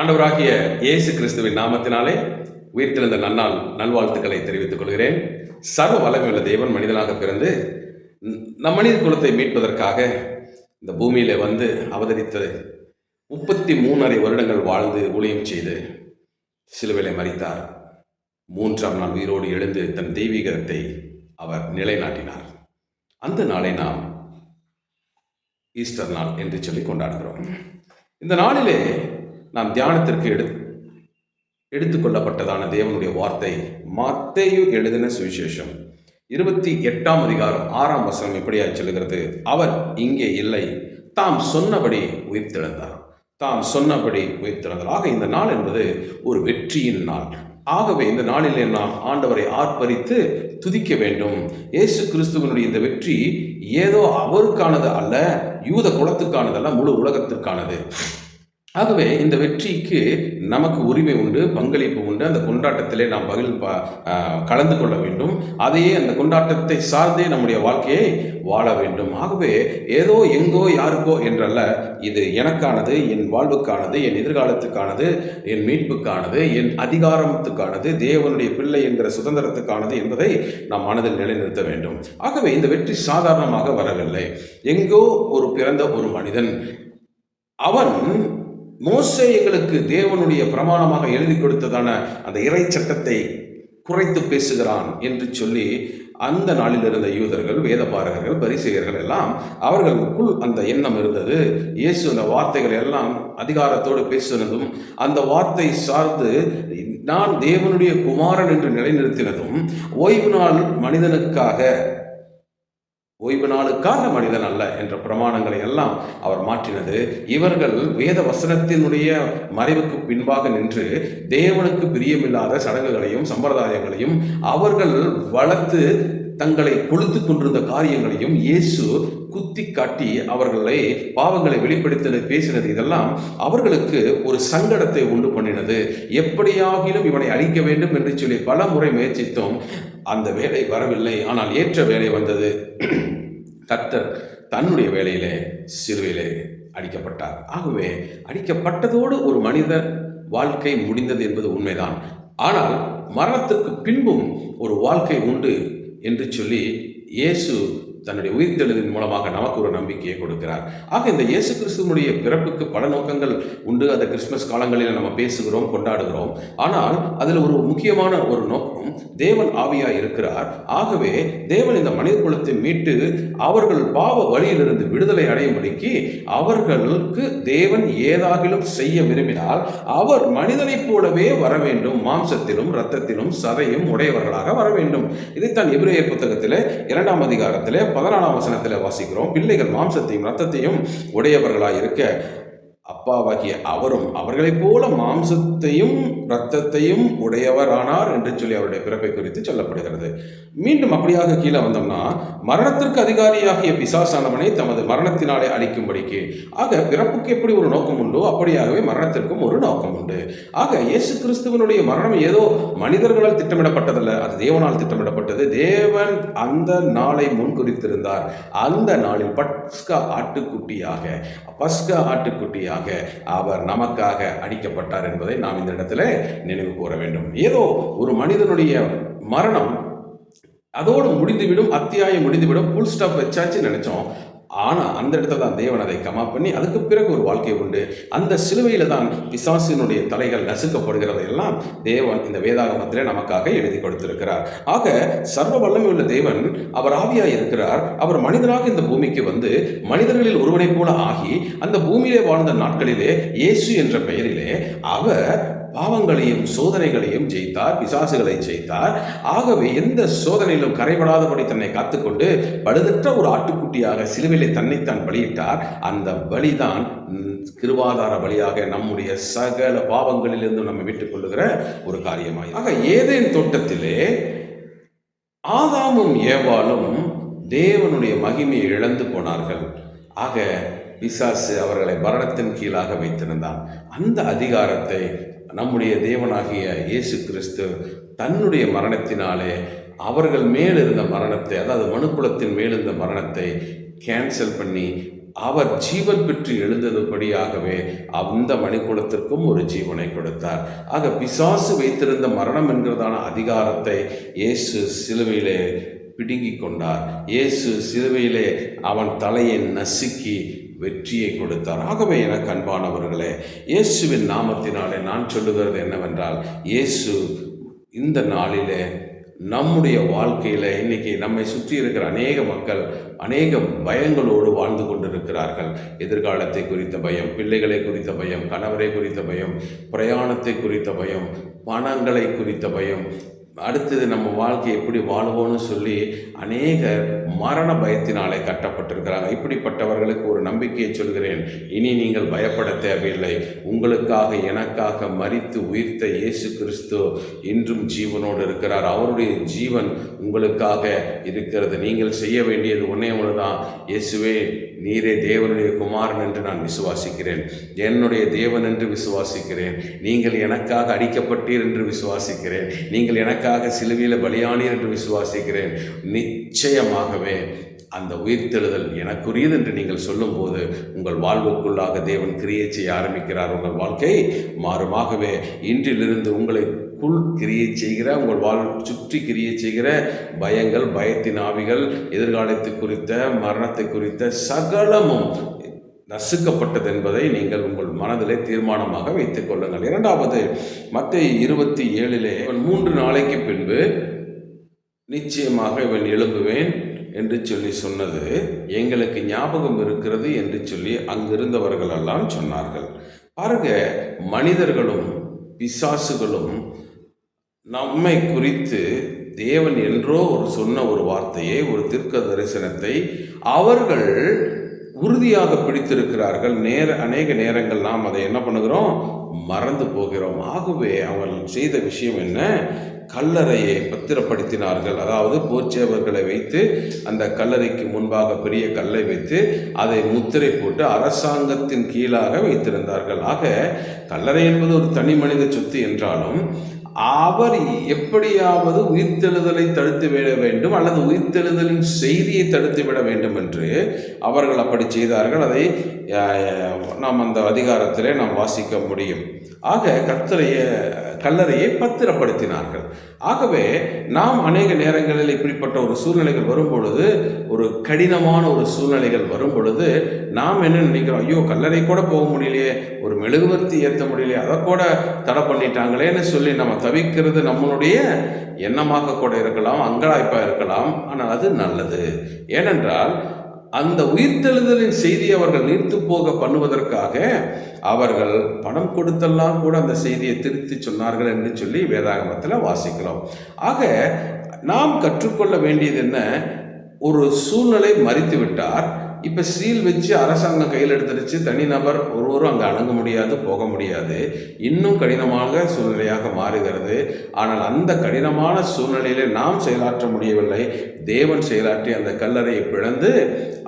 ஆண்டவராகிய இயேசு கிறிஸ்துவின் நாமத்தினாலே உயிர்த்தெழுந்த நன்னால் நல்வாழ்த்துக்களை தெரிவித்துக் கொள்கிறேன். சர்வ வல்லமையுள்ள தேவன் மனிதனாக பிறந்து நம் மனித குலத்தை மீட்பதற்காக இந்த பூமியில வந்து அவதரித்தது முப்பத்தி மூணரை வருடங்கள் வாழ்ந்து ஊழியம் செய்து சிலுவிலை மறித்தார் மூன்றாம் நாள் உயிரோடு எழுந்து தன் தெய்வீகத்தை அவர் நிலைநாட்டினார். அந்த நாளை நாம் ஈஸ்டர் நாள் என்று சொல்லி கொண்டாடுகிறோம். இந்த நாளிலே நாம் தியானத்திற்கு எடு எடுத்துக்கொள்ளப்பட்டதான தேவனுடைய வார்த்தை மத்தையு எழுதின சுவிசேஷம். இருபத்தி எட்டாம் அதிகாரம் ஆறாம் வசனம் எப்படியாய் சொல்லுகிறது. அவர் இங்கே இல்லை. தாம் சொன்னபடி உயிர்த்தெழுந்தார். தாம் சொன்னபடி உயிர்த்தெழுந்தார். ஆக இந்த நாள் என்பது ஒரு வெற்றியின் நாள். ஆகவே இந்த நாளிலே நாம் ஆண்டவரை ஆர்ப்பரித்து துதிக்க வேண்டும். இயேசு கிறிஸ்துவனுடைய இந்த வெற்றி ஏதோ அவருக்கானது அல்ல யூத குலத்துக்கானதல்ல முழு உலகத்திற்கானது. ஆகவே இந்த வெற்றிக்கு நமக்கு உரிமை உண்டு பங்களிப்பு உண்டு. அந்த கொண்டாட்டத்திலே நாம் பகில் ப- கலந்து கொள்ள வேண்டும். அதையே அந்த கொண்டாட்டத்தை சார்ந்தே நம்முடைய வாழ்க்கையை வாழ வேண்டும். ஆகவே ஏதோ எங்கோ யாருக்கோ என்றல்ல இது எனக்கானது என் வாழ்வுக்கானது என் எதிர்காலத்துக்கானது என் மீட்புக்கானது என் அதிகாரத்துக்கானது தேவனுடைய பிள்ளை என்கிற சுதந்திரத்துக்கானது என்பதை நாம் மனதில் நிலைநிறுத்த வேண்டும். ஆகவே இந்த வெற்றி சாதாரணமாக வரவில்லை. எங்கோ ஒரு பிறந்த ஒரு மனிதன் அவன் மோசே எங்களுக்கு தேவனுடைய பிரமாணமாக எழுதி கொடுத்ததான அந்த இறை சட்டத்தை குறைத்து பேசுகிறான் என்று சொல்லி அந்த நாளில் இருந்த யூதர்கள் வேதபாரகர்கள் பரிசெயர்கள் எல்லாம் அவர்களுக்குள் அந்த எண்ணம் இருந்தது. இயேசு அந்த வார்த்தைகள் எல்லாம் அதிகாரத்தோடு பேசினதும் அந்த வார்த்தை சார்ந்து நான் தேவனுடைய குமாரன் என்று நிலைநிறுத்தினதும் ஓய்வு நாள் மனிதனுக்காக ஓய்வு நாளுக்காக மனிதன் அல்ல என்ற பிரமாணங்களை எல்லாம் அவர் மாற்றினது. இவர்கள் வேத வசனத்தினுடைய மறைவுக்கு பின்பாக நின்று தேவனுக்கு பிரியமில்லாத சடங்குகளையும் சம்பிரதாயங்களையும் அவர்கள் வளர்த்து தங்களை கொளுத்து கொண்டிருந்த காரியங்களையும் இயேசு குத்தி காட்டி அவர்களை பாவங்களை வெளிப்படுத்தினது பேசினது இதெல்லாம் அவர்களுக்கு ஒரு சங்கடத்தை உண்டு பண்ணினது. எப்படியாகிலும் இவனை அழிக்க வேண்டும் என்று சொல்லி பல முறை முயற்சித்தோம். அந்த வேலை வரவில்லை. ஆனால் ஏற்ற வேலை வந்தது. கர்த்தர் தன்னுடைய வேலையிலே சிலுவையிலே அடிக்கப்பட்டார். ஆகவே அடிக்கப்பட்டதோடு ஒரு மனிதர் வாழ்க்கை முடிந்தது என்பது உண்மைதான். ஆனால் மரணத்துக்கு பின்பும் ஒரு வாழ்க்கை உண்டு என்று சொல்லி இயேசு தன்னுடைய உயிர்த்தெழுதின் மூலமாக நமக்கு ஒரு நம்பிக்கையை கொடுக்கிறார். ஆக இந்த இயேசு கிறிஸ்துவனுடைய பிறப்புக்கு பல நோக்கங்கள் உண்டு. அதை கிறிஸ்மஸ் காலங்களில் நம்ம பேசுகிறோம் கொண்டாடுகிறோம். ஆனால் அதில் ஒரு முக்கியமான ஒரு நோக்கம் தேவன் ஆவியா இருக்கிறார். ஆகவே தேவன் இந்த மனித குலத்தை மீட்டு அவர்கள் பாவ வழியிலிருந்து விடுதலை அடையும்படிக்கு அவர்களுக்கு தேவன் ஏதாகிலும் செய்ய விரும்பினால் அவர் மனிதனைப் போலவே வர வேண்டும் மாம்சத்திலும் இரத்தத்திலும் சதையும் உடையவர்களாக வர வேண்டும் இதைத்தான் எபிரேய புத்தகத்தில் இரண்டாம் அதிகாரத்தில் பதினாலாம் வசனத்தில் வாசிக்கிறோம். பிள்ளைகள் மாம்சத்தையும் ரத்தத்தையும் உடையவர்களாக இருக்க அப்பாவாகிய அவரும் அவர்களைப் போல மாம்சத்தையும் இரத்தத்தையும் உடையவரானார் என்று சொல்லி அவருடைய பிறப்பை குறித்து சொல்லப்படுகிறது. மீண்டும் அப்படியாக கீழே வந்தோம்னா மரணத்திற்கு அதிகாரியாகிய பிசாசானவனை தமது மரணத்தினாலே அழிக்கும்படிக்கு. ஆக பிறப்புக்கு எப்படி ஒரு நோக்கம் உண்டோ அப்படியாகவே மரணத்திற்கும் ஒரு நோக்கம் உண்டு. ஆக இயேசு கிறிஸ்துவனுடைய மரணம் ஏதோ மனிதர்களால் திட்டமிடப்பட்டதல்ல அது தேவனால் திட்டமிடப்பட்டது. தேவன் அந்த நாளை முன்குறித்திருந்தார். அந்த நாளில் பஸ்கா ஆட்டுக்குட்டியாக பஸ்கா ஆட்டுக்குட்டியாக அவர் நமக்காக அடிக்கப்பட்டார் என்பதை நாம் இந்த இடத்துல நினைவு கூற வேண்டும். ஏதோ ஒரு மனிதனுடைய மரணம் அதோடு முடிந்துவிடும் அத்தியாயம் முடிந்துவிடும் ஃபுல் ஸ்டாப் வச்சாச்சு நினைச்சோம். ஆனால் அந்த இடத்துல தான் தேவன் அதை கமா பண்ணி அதுக்கு பிறகு ஒரு வாழ்க்கை உண்டு. அந்த சிலுவையில் தான் பிசாசினுடைய தலைகள் நசுக்கப்படுகிறதை எல்லாம் தேவன் இந்த வேதாகமத்தில் நமக்காக எழுதி கொடுத்திருக்கிறார். ஆக சர்வ வல்லமையுள்ள தேவன் அவர் ஆவியாக இருக்கிறார். அவர் மனிதனாக இந்த பூமிக்கு வந்து மனிதர்களில் ஒருவனைப் போல ஆகி அந்த பூமியிலே வாழ்ந்த நாட்களிலே இயேசு என்ற பெயரிலே அவர் பாவங்களையும் சோதனைகளையும் ஜெயித்தார் பிசாசுகளை ஜெயித்தார். ஆகவே எந்த சோதனையிலும் கரைபடாதபடி தன்னை காத்துக்கொண்டு பழுதற்ற ஒரு ஆட்டுக்குட்டியாக சிலுவிலே தன்னைத்தான் பலியிட்டார். அந்த பலிதான் ம், கிருபாதார நம்முடைய சகல பாவங்களிலிருந்து நம்ம மீட்டுக் கொள்ளுகிற ஒரு காரியமாக ஆக ஏதேன் தோட்டத்திலே ஆதாமும் ஏவாளும் தேவனுடைய மகிமையை இழந்து போனார்கள். ஆக பிசாசு அவர்களை மரணத்தின் கீழாக வைத்திருந்தான். அந்த அதிகாரத்தை நம்முடைய தேவனாகிய இயேசு கிறிஸ்து தன்னுடைய மரணத்தினாலே அவர்கள் மேல் இருந்த மரணத்தை அதாவது மனுக்குலத்தின் மேல் இருந்த மரணத்தை கேன்சல் பண்ணி அவர் ஜீவன் பெற்று எழுந்ததுபடியாகவே அந்த மணிக்குளத்திற்கும் ஒரு ஜீவனை கொடுத்தார். ஆக பிசாசு வைத்திருந்த மரணம் என்கிறதான அதிகாரத்தை இயேசு சிலுவையிலே பிடுங்கிக் கொண்டார். இயேசு சிலுவையிலே அவன் தலையை நசுக்கி வெற்றியை கொடுத்தார். ஆகவே எனக்கு அன்பானவர்களே இயேசுவின் நாமத்தினாலே நான் சொல்லுகிறது என்னவென்றால் இயேசு இந்த நாளிலே நம்முடைய வாழ்க்கையில் இன்னைக்கு நம்மை சுற்றி இருக்கிற அநேக மக்கள் அநேக பயங்களோடு வாழ்ந்து கொண்டிருக்கிறார்கள். எதிர்காலத்தை குறித்த பயம் பிள்ளைகளை குறித்த பயம் கணவரை குறித்த பயம் பிரயாணத்தை குறித்த பயம் பணங்களை குறித்த பயம் அடுத்தது நம்ம வாழ்க்கை எப்படி வாழுவோம்னு சொல்லி அநேக மரண பயத்தினாலே கட்டப்பட்டிருக்கிறாங்க. இப்படிப்பட்டவர்களுக்கு ஒரு நம்பிக்கையை சொல்கிறேன். இனி நீங்கள் பயப்பட தேவையில்லை. உங்களுக்காக எனக்காக மறித்து உயிர்த்த இயேசு கிறிஸ்து இன்றும் ஜீவனோடு இருக்கிறார். அவருடைய ஜீவன் உங்களுக்காக இருக்கிறது. நீங்கள் செய்ய வேண்டியது ஒன்றே ஒன்று தான் இயேசுவே நீரே தேவனுடைய குமாரன் என்று நான் விசுவாசிக்கிறேன். என்னுடைய தேவன் என்று விசுவாசிக்கிறேன். நீங்கள் எனக்காக அடிக்கப்பட்டீர் என்று விசுவாசிக்கிறேன். நீங்கள் எனக்காக சிலுவையில் பலியானீர் என்று விசுவாசிக்கிறேன். நிச்சயமாகவே அந்த உயிர்த்தெழுதல் எனக்குரியது என்று நீங்கள் சொல்லும்போது உங்கள் வாழ்வுக்குள்ளாக தேவன் கிரியை செய்ய ஆரம்பிக்கிறார். உங்கள் வாழ்க்கை மாறுமாகவே இன்றிலிருந்து உங்களை உங்களுக்குள் கிரியை செய்கிற உங்கள் வாழ் சுற்றி கிரியை செய்கிற பயங்கள் பயத்தின் ஆவிகள் எதிர்காலத்தை குறித்த மரணத்தை குறித்த சகலமும் நசுக்கப்பட்டது என்பதை நீங்கள் உங்கள் மனதிலே தீர்மானமாக வைத்துக் கொள்ளுங்கள். இரண்டாவது மத்திய இருபத்தி ஏழிலே இவன் மூன்று நாளைக்கு பின்பு நிச்சயமாக இவன் எழும்புவேன் என்று சொல்லி சொன்னது எங்களுக்கு ஞாபகம் இருக்கிறது என்று சொல்லி அங்கிருந்தவர்கள் எல்லாம் சொன்னார்கள். பாருங்க மனிதர்களும் பிசாசுகளும் நம்மை குறித்து தேவன் என்றோ ஒரு சொன்ன ஒரு வார்த்தையை ஒரு தீர்க்க தரிசனத்தை அவர்கள் உறுதியாக பிடித்திருக்கிறார்கள். நேர அநேக நேரங்கள் நாம் அதை என்ன பண்ணுகிறோம்? மறந்து போகிறோம். ஆகவே அவர்கள் செய்த விஷயம் என்ன? கல்லறையை பத்திரப்படுத்தினார்கள். அதாவது போர்ச்சேவர்களை வைத்து அந்த கல்லறைக்கு முன்பாக பெரிய கல்லை வைத்து அதை முத்திரை போட்டு அரசாங்கத்தின் கீழாக வைத்திருந்தார்கள். ஆக கல்லறை என்பது ஒரு தனி மனித சொத்து என்றாலும் அவர் எப்படியாவது உயிர்த்தெழுதலை தடுத்து விட வேண்டும் அல்லது உயிர்த்தெழுதலின் செய்தியை தடுத்து விட வேண்டும் என்று அவர்கள் அப்படி செய்தார்கள். அதை நாம் அந்த அதிகாரத்திலே நாம் வாசிக்க முடியும். ஆக கத்தரைய கல்லறையை பத்திரப்படுத்தினார்கள். ஆகவே நாம் அநேக நேரங்களில் இப்படிப்பட்ட ஒரு சூழ்நிலைகள் வரும் பொழுது ஒரு கடினமான ஒரு சூழ்நிலைகள் வரும் பொழுது நாம் என்ன நினைக்கிறோம்? ஐயோ கல்லறை கூட போக முடியலையே ஒரு மெழுகுவர்த்தி ஏற்ற முடியலையே அதை கூட தடை பண்ணிட்டாங்களேன்னு சொல்லி நம்ம தவிக்கிறது நம்மளுடைய எண்ணமாக கூட இருக்கலாம் அங்கலாய்ப்பாக இருக்கலாம். ஆனால் அது நல்லது. ஏனென்றால் அந்த உயிர்த்தெழுதலின் செய்தியை அவர்கள் நீர்த்து போக பண்ணுவதற்காக அவர்கள் பணம் கொடுத்தெல்லாம் கூட அந்த செய்தியை திருத்தி சொன்னார்கள் என்று சொல்லி வேதாகமத்தில் வாசிக்கிறோம். ஆக நாம் கற்றுக்கொள்ள வேண்டியது என்ன? ஒரு சூழ்நிலை மறித்து விட்டார் இப்போ சீல் வச்சு அரசாங்கம் கையில் எடுத்துருச்சு. தனிநபர் ஒருவரும் அங்கே அணுக முடியாது போக முடியாது. இன்னும் கடினமாக சூழ்நிலையாக மாறுகிறது. ஆனால் அந்த கடினமான சூழ்நிலையிலே நாம் செயலாற்ற முடியவில்லை. தேவன் செயலாற்றி அந்த கல்லறையை பிளந்து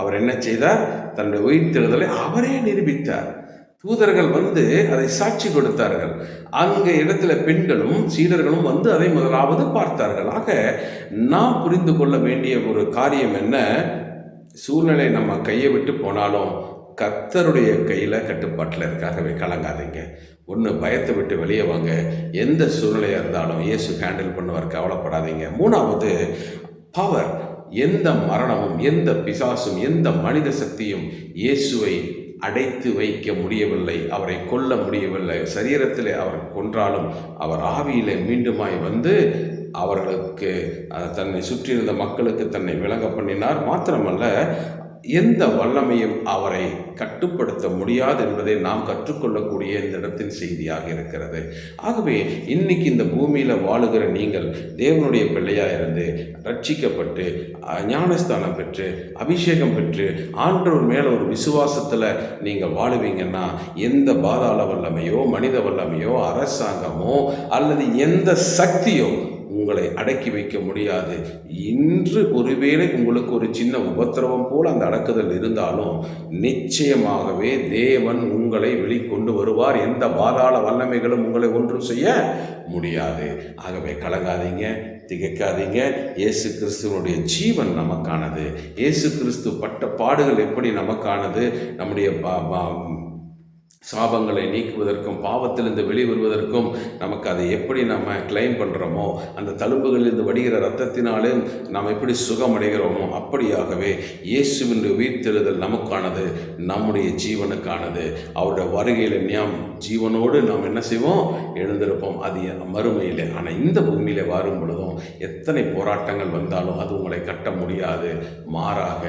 அவர் என்ன செய்தார்? தன்னுடைய உயிர்த்தெழுதலை அவரே நிரூபித்தார். தூதர்கள் வந்து அதை சாட்சி கொடுத்தார்கள். அந்த இடத்துல பெண்களும் சீடர்களும் வந்து அதை முதலாவது பார்த்தார்கள். ஆக நாம் புரிந்து கொள்ள வேண்டிய ஒரு காரியம் என்ன? சூழ்நிலை நம்ம கையை விட்டு போனாலும் கத்தருடைய கையில் கட்டுப்பாட்டில் இருக்காகவே கலங்காதீங்க. ஒன்று பயத்தை விட்டு வெளியே வாங்க. எந்த சூழ்நிலையாக இருந்தாலும் இயேசு ஹேண்டில் பண்ணுவார் கவலைப்படாதீங்க. மூணாவது பவர் எந்த மரணமும் எந்த பிசாசும் எந்த மனித சக்தியும் இயேசுவை அடைத்து வைக்க முடியவில்லை அவரை கொல்ல முடியவில்லை. சரீரத்தில் அவர் கொன்றாலும் அவர் ஆவியிலே மீண்டுமாய் வந்து அவர்களுக்கு தன்னை சுற்றியிருந்த மக்களுக்கு தன்னை விளங்க பண்ணினார். மாத்திரமல்ல எந்த வல்லமையும் அவரை கட்டுப்படுத்த முடியாது என்பதை நாம் கற்றுக்கொள்ளக்கூடிய இந்த இடத்தின் செய்தியாக இருக்கிறது. ஆகவே இன்னைக்கு இந்த பூமியில் வாழுகிற நீங்கள் தேவனுடைய பிள்ளையாக இருந்து ரட்சிக்கப்பட்டு ஞானஸ்தானம் பெற்று அபிஷேகம் பெற்று ஆண்டவர் மேலே ஒரு விசுவாசத்தில் நீங்கள் வாழுவீங்கன்னா எந்த பாதாள வல்லமையோ மனித வல்லமையோ அரசாங்கமோ அல்லது எந்த சக்தியோ உங்களை அடக்கி வைக்க முடியாது. இன்று ஒருவேளை உங்களுக்கு ஒரு சின்ன உபத்திரவம் போல் அந்த அடக்குதல் இருந்தாலும் நிச்சயமாகவே தேவன் உங்களை வெளிக்கொண்டு வருவார். எந்த பாதாள வல்லமைகளும் உங்களை ஒன்றும் செய்ய முடியாது. ஆகவே கலங்காதீங்க திகைக்காதீங்க. இயேசு கிறிஸ்துவனுடைய ஜீவன் நமக்கானது. இயேசு கிறிஸ்து பட்ட பாடுகள் எப்படி நமக்கானது? நம்முடைய சாபங்களை நீக்குவதற்கும் பாவத்திலிருந்து வெளிவருவதற்கும் நமக்கு அதை எப்படி நம்ம கிளைம் பண்ணுறோமோ அந்த தழும்புகளிலிருந்து வடிகிற ரத்தத்தினாலே நாம் எப்படி சுகமடைகிறோமோ அப்படியாகவே இயேசுவின் உயிர்த்தெழுதல் நமக்கானது நம்முடைய ஜீவனுக்கானது. அவருடைய வருகையில் நாம் ஜீவனோடு நாம் என்ன செய்வோம்? எழுந்திருப்போம். அது மறுமையில். ஆனால் இந்த பூமியில் வரும் பொழுதும் எத்தனை போராட்டங்கள் வந்தாலும் அது உங்களை கட்ட முடியாது. மாறாக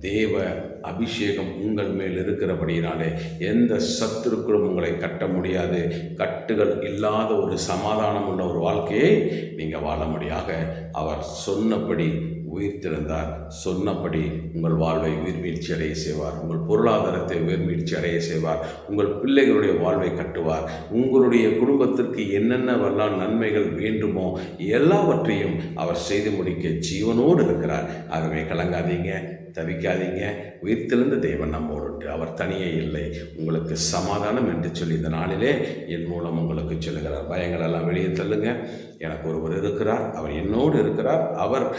தேவ அபிஷேகம் உங்கள் மேல் இருக்கிறபடியினாலே எந்த சத்துருக்களும் உங்களை கட்ட முடியாது. கட்டுகள் இல்லாத ஒரு சமாதானம் உள்ள ஒரு வாழ்க்கையை நீங்கள் வாழ முடியாக. அவர் சொன்னபடி உயிர்த்திருந்தார் சொன்னபடி உங்கள் வாழ்வை உயிர்மீழ்ச்சி அடைய செய்வார். உங்கள் பொருளாதாரத்தை உயிர்மீழ்ச்சி அடைய செய்வார். உங்கள் பிள்ளைகளுடைய வாழ்வை கட்டுவார். உங்களுடைய குடும்பத்திற்கு என்னென்னவெல்லாம் நன்மைகள் வேண்டுமோ எல்லாவற்றையும் அவர் செய்து முடிக்க ஜீவனோடு இருக்கிறார். ஆகவே கலங்காதீங்க தவிக்காதீங்க. உயிர்த்தெழுந்த தேவன் நம்மோடு உண்டு. அவர் தனியே இல்லை. உங்களுக்கு சமாதானம் என்று சொல்லி இந்த நாளிலே என் மூலம் உங்களுக்கு சொல்லுகிறார். பயங்களெல்லாம் வெளியே தள்ளுங்க. எனக்கு ஒருவர் இருக்கிறார். அவர் என்னோடு இருக்கிறார். அவர்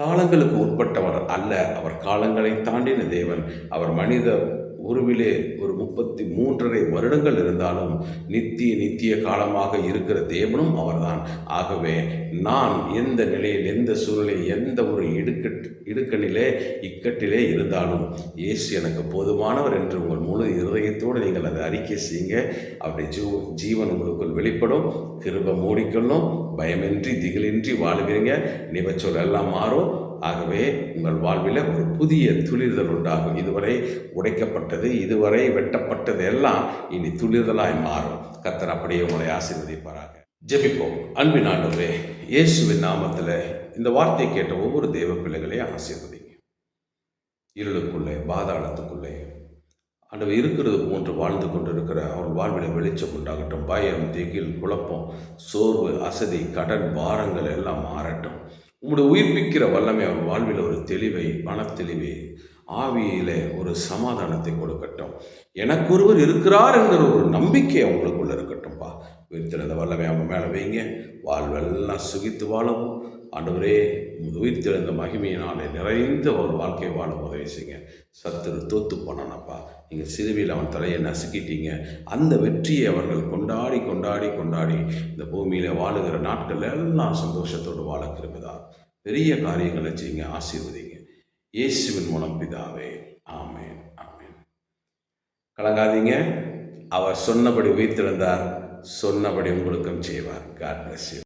காலங்களுக்கு உட்பட்டவர் அல்ல. அவர் காலங்களை தாண்டின தேவன். அவர் மனித உருவிலே ஒரு முப்பத்தி மூன்றரை வருடங்கள் இருந்தாலும் நித்திய நித்திய காலமாக இருக்கிற தேவனும் அவர்தான். ஆகவே நான் எந்த நிலையில் எந்த சூழ்நிலை எந்த ஒரு இடுக்கட் இடுக்கணிலே இக்கட்டிலே இருந்தாலும் இயேசு எனக்கு போதுமானவர் என்று உங்கள் முழு இருதயத்தோடு நீங்கள் அதை அறிக்கை செய்யுங்க. அப்படி ஜீ ஜீவன் உங்களுக்குள் வெளிப்படும். கிருப மூடிக்கொள்ளும். பயமின்றி திகிலின்றி வாழ்வீங்க நிபச்சொல் எல்லாம் மாறும். ஆகவே உங்கள் வாழ்வில் ஒரு புதிய துளிர்தல் உண்டாகும். இதுவரை உடைக்கப்பட்டது இதுவரை வெட்டப்பட்டது எல்லாம் இனி துளிர்தலாய் மாறும். கத்தர் அப்படியே உங்களை ஆசீர்வதிப்பாராக. ஜெபிப்போம். அன்பின் ஆண்டவரே இயேசுவின் நாமத்தில் இந்த வார்த்தையை கேட்ட ஒவ்வொரு தெய்வ பிள்ளைகளையும் ஆசீர்வதிங்க. இருளுக்குள்ளே பாதாளத்துக்குள்ளே ஆண்டவர் இருக்கிறது போன்று வாழ்ந்து கொண்டிருக்கிற அவர் வாழ்வில் வெளிச்சம் உண்டாகட்டும். பயம் திகில் குழப்பம் சோர்வு அசதி கடன் பாரங்கள் எல்லாம் மாறட்டும். உங்களுடைய உயிர்ப்பிக்கிற வல்லமை அவர் வாழ்வில் ஒரு தெளிவை மனத்தெளிவை ஆவியிலே ஒரு சமாதானத்தை கொடுக்கட்டும். எனக்கு ஒருவர் இருக்கிறார் என்கிற ஒரு நம்பிக்கை அவங்களுக்குள்ள இருக்கட்டும்பா. உயிர்த்தெழுந்த வல்லமை அவங்க மேலே வைங்க. வாழ்வெல்லாம் சுகித்து வாழவும். ஆண்டவரே உமது உயிர்த்தெழுந்த மகிமையினாலே நிறைந்த ஒரு வாழ்க்கை வாழ உதவி செய்யுங்க. சத்துரு தோத்து போனானப்பா. நீங்கள் சிறுவியில் அவன் தலையை நசுக்கிட்டீங்க. அந்த வெற்றியை அவர்கள் கொண்டாடி கொண்டாடி கொண்டாடி இந்த பூமியில் வாழுகிற நாட்கள் எல்லாம் சந்தோஷத்தோடு வாழ கிருபதா. பெரிய காரியங்களை செய்யுங்க ஆசீர்வதிங்க. இயேசுவின் மூலம் பிதாவே. ஆமேன் ஆமேன். கலங்காதீங்க. அவர் சொன்னபடி உயிர்த்திருந்தார் சொன்னபடி உங்களுக்கும் செய்வார். God plus